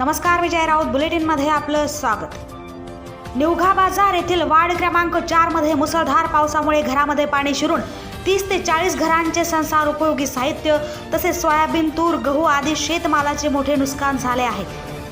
नमस्कार विजय राऊत. बुलेटिनमध्ये आपलं स्वागत. निवघा बाजार येथील वार्ड क्रमांक चारमध्ये मुसळधार पावसामुळे घरामध्ये पाणी शिरून तीस ते चाळीस घरांचे संसार उपयोगी साहित्य तसेच सोयाबीन तूर गहू आदी शेतमालाचे मोठे नुकसान झाले आहे.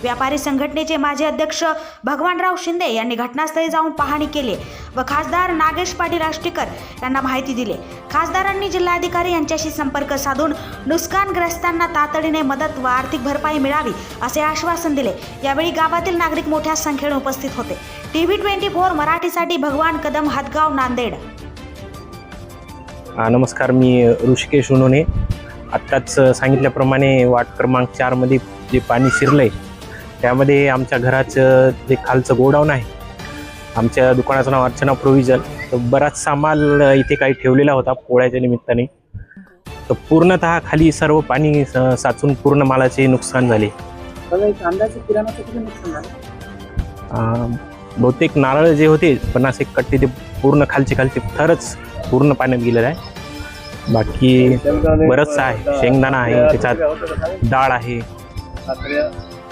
व्यापारी संघटनेचे माजी अध्यक्ष भगवानराव शिंदे यांनी घटनास्थळी जाऊन पाहणी केली व खासदार नागेश पाटील आष्टीकर यांना माहिती दिली. खासदारांनी जिल्हाधिकारी यांच्याशी संपर्क साधून नुकसानग्रस्तांना तातडीने मदत व आर्थिक भरपाई मिळावी असे आश्वासन दिले. यावेळी गावातील नागरिक मोठ्या संख्येने उपस्थित होते. टी व्ही ट्वेंटी फोर मराठीसाठी भगवान कदम हदगाव नांदेड. नमस्कार मी ऋषिकेश उन्होने आत्ताच सांगितल्याप्रमाणे वाट क्रमांक चारमध्ये जे पाणी शिरलं आहे त्यामध्ये आमच्या घराचं जे खालचं गोडाऊन आहे आमच्या दुकानाचं नाव अर्चना प्रोव्हिजन तर बराचसा माल इथे काही ठेवलेला होता पोळ्याच्या निमित्ताने. तर पूर्णतः खाली सर्व पाणी साचून पूर्ण मालाचे नुकसान झाले. बहुतेक नारळ जे होते पन्नास एक कट्टे ते पूर्ण खालचे खालचे थरच पूर्ण पाण्यात गेलेलं आहे. बाकी बरंचसं आहे. शेंगदाणा आहे त्याच्यात डाळ आहे.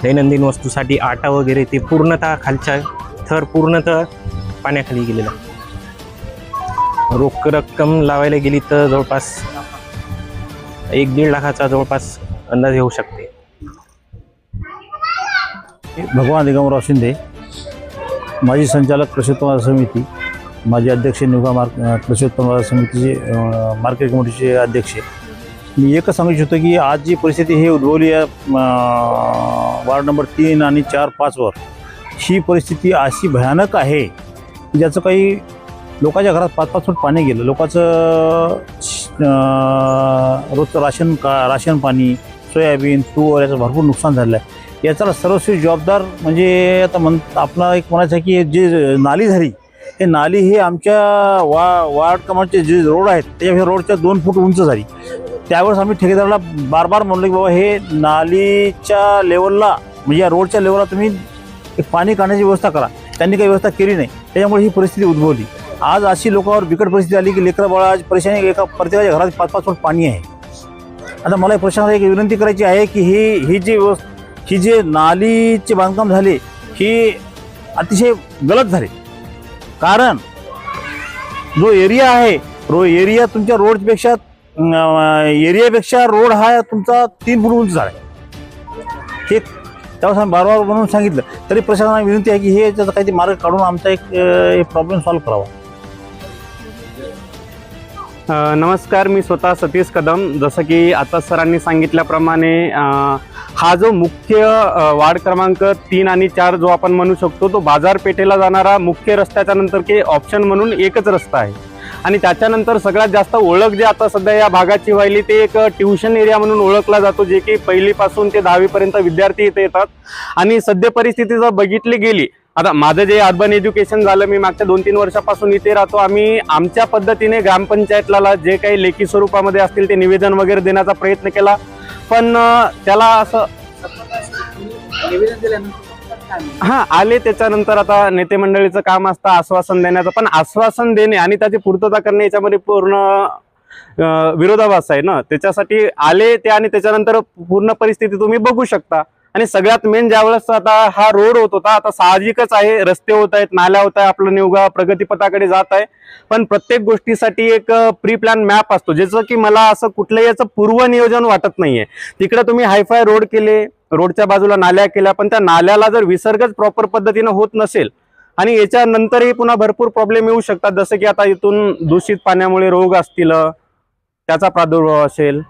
दैनंदिन वस्तूसाठी आटा वगैरे ते पूर्णतः खालच्या थर पूर्णतः पाण्याखाली गेलेला. रोख रक्कम लावायला गेली तर जवळपास एक दीड लाखाचा जवळपास अंदाज येऊ शकते. भगवान दिगंबरराव शिंदे माजी संचालक कृषी उत्पन्न बाजार समिती माजी अध्यक्ष निवगा मार्क अ, कृषी उत्पन्न बाजार समितीचे मार्केट कमिटीचे अध्यक्ष मी एकच सांगू इच्छितो की आज जी परिस्थिती हे उद्भवली आहे वार्ड नंबर तीन आणि चार पाचवर ही परिस्थिती अशी भयानक आहे की ज्याचं काही लोकांच्या घरात पाच पाच फूट पाणी गेलं. लोकांचं रोजचं राशन का राशन पाणी सोयाबीन तूर याचं भरपूर नुकसान झालं आहे. याचा सर्वस्वी जबाबदार म्हणजे आता म्हण आपला एक म्हणायचं आहे की जे नाली झाली हे नाली हे आमच्या वा वार्ड क्रमांकचे जे रोड आहेत त्याच्या रोडच्या दोन फूट उंच झाली. त्यावेळेस आम्ही ठेकेदाराला बार बार म्हणलो की बाबा हे नालीच्या लेवलला म्हणजे या रोडच्या लेवलला तुम्ही पाणी काढण्याची व्यवस्था करा. त्यांनी काही व्यवस्था केली नाही. त्याच्यामुळे ही परिस्थिती उद्भवली. आज अशी लोकांवर बिकट परिस्थिती आली की लेकरं बाळा आज परेशानी एका प्रत्येकाच्या घरात पाच पाच फूट पाणी आहे. आता मला प्रशासनाला एक विनंती करायची आहे की ही ही जी व्यवस्था ही जे नालीचे बांधकाम झाले ही अतिशय गलत झाले. कारण जो एरिया आहे रो एरिया तुमच्या रोडपेक्षा एरियापेक्षा रोड हा तुमचा तीन फूट उंच झाला. हे त्यावेळेस आम्ही म्हणून सांगितलं. तरी प्रशासनाला विनंती आहे की हे त्याचा काहीतरी मार्ग काढून आमचा एक प्रॉब्लेम सॉल्व्ह करावा. नमस्कार मी स्वतः सतीश कदम. जसं की आता सरांनी सांगितल्याप्रमाणे हा जो मुख्य वार्ड क्रमांक तीन आणि चार जो आपण म्हणू शकतो तो बाजारपेठेला जाणारा मुख्य रस्त्याच्या नंतर की ऑप्शन म्हणून एकच रस्ता आहे. आणि त्याच्यानंतर सगळ्यात जास्त ओळख जे आता सध्या या भागाची व्हायली ते एक ट्युशन एरिया म्हणून ओळखला जातो जे की पहिलीपासून ते दहावीपर्यंत विद्यार्थी इथे येतात. आणि सद्य परिस्थिती जर बघितली गेली आता माझं जे अर्बन एज्युकेशन झालं मी मागच्या दोन तीन वर्षापासून इथे राहतो. आम्ही आमच्या पद्धतीने ग्रामपंचायतला जे काही लेखी स्वरूपामध्ये असतील ते निवेदन वगैरे देण्याचा प्रयत्न केला. पण त्याला असं हा आले त्याच्यानंतर आता नेते मंडळीचं काम असतं आश्वासन देण्याचं. पण आश्वासन देणे आणि त्याची पूर्तता करणे याच्यामध्ये पूर्ण विरोधाभास आहे ना? त्याच्यासाठी आले ते आणि त्याच्यानंतर पूर्ण परिस्थिती तुम्ही बघू शकता. आणि सगळ्यात मेन ज्यावेळेस आता हा रोड होत होता आता साहजिकच आहे. रस्ते होत आहेत नाल्या होत आहे आपलं निवगा प्रगतीपथाकडे जात आहे. पण प्रत्येक गोष्टीसाठी एक प्री प्लॅन मॅप असतो. ज्याचं की मला असं कुठलंही याचं पूर्व नियोजन वाटत नाहीये. तिकडे तुम्ही हायफाय रोड केले रोडच्या बाजूला नाल्या केल्या पण त्या नाल्याला जर विसर्गच प्रॉपर पद्धतीनं होत नसेल आणि याच्यानंतरही पुन्हा भरपूर प्रॉब्लेम येऊ शकतात. जसं की आता इथून दूषित पाण्यामुळे रोग असतील त्याचा प्रादुर्भाव असेल.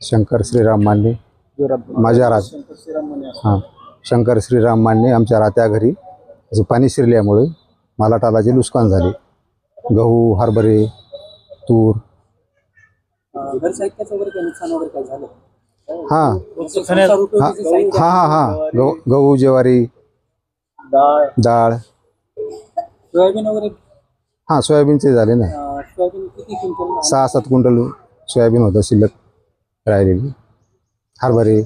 शंकर श्रीराम माने. माझ्या राज हां. शंकर श्रीराम मान्य आमच्या रात्या घरी असं पाणी शिरल्यामुळे मालाटालाचे नुकसान झाले. गहू हरभरे तूर. हां. हां हां हां. हां गहू गहू ज्वारी डाळ. सोयाबीन वगैरे हां सोयाबीनचे झाले ना. सहा सात क्विंटल सोयाबीन होतं शिल्लक राहिलेली. हरभरे।